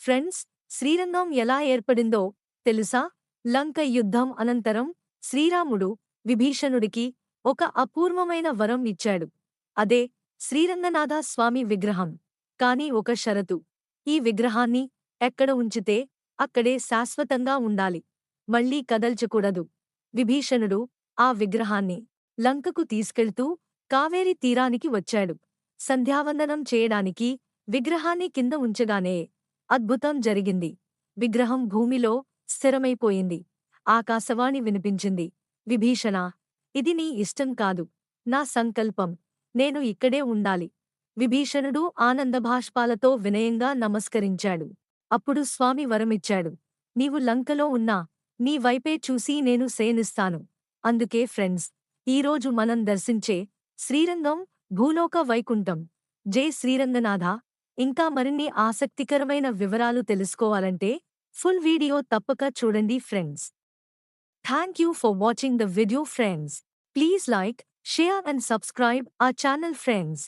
Friends Srirangam ఎలా ఏర్పడిందో తెలుసా? లంక యుద్ధం అనంతరం శ్రీరాముడు విభీషణుడికి ఒక అపూర్వమైన వరం ఇచ్చాడు. అదే శ్రీరంగనాథ స్వామి విగ్రహం కాని ఒక షరతు. ఈ విగ్రహాన్ని ఎక్కడ ఉంచితే అక్కడే శాశ్వతంగా ఉండాలి. మళ్ళీ కదల్చకూడదు. విభీషణుడు ఆ విగ్రహాన్ని లంకకు తీసుకెళ్తూ కావేరి తీరానికి వచ్చాడు. సంధ్యావందనం చేయడానికి విగ్రహాన్ని కింద ఉంచగానే అద్భుతం జరిగింది. విగ్రహం భూమిలో స్థిరమైపోయింది. ఆకాశవాణి వినిపించింది. విభీషణ ఇది నీ ఇష్టం కాదు. నా సంకల్పం. నేను ఇక్కడే ఉండాలి. విభీషణుడు ఆనందభాష్పాలతో వినయంగా నమస్కరించాడు. అప్పుడు స్వామి వరమిచ్చాడు. నీవు లంకలో ఉన్నా నీ వైపే చూసి నేను శయనిస్తాను అందుకే ఫ్రెండ్స్ ఈరోజు మనం దర్శించే శ్రీరంగం భూలోక వైకుంఠం. జై శ్రీరంగనాథ. ఇంకా మరిన్ని ఆసక్తికరమైన వివరాలు తెలుసుకోవాలంటే ఫుల్ వీడియో తప్పక చూడండి friends. Thank you for watching the video friends please like share and subscribe ఆ ఛానల్ ఫ్రెండ్స్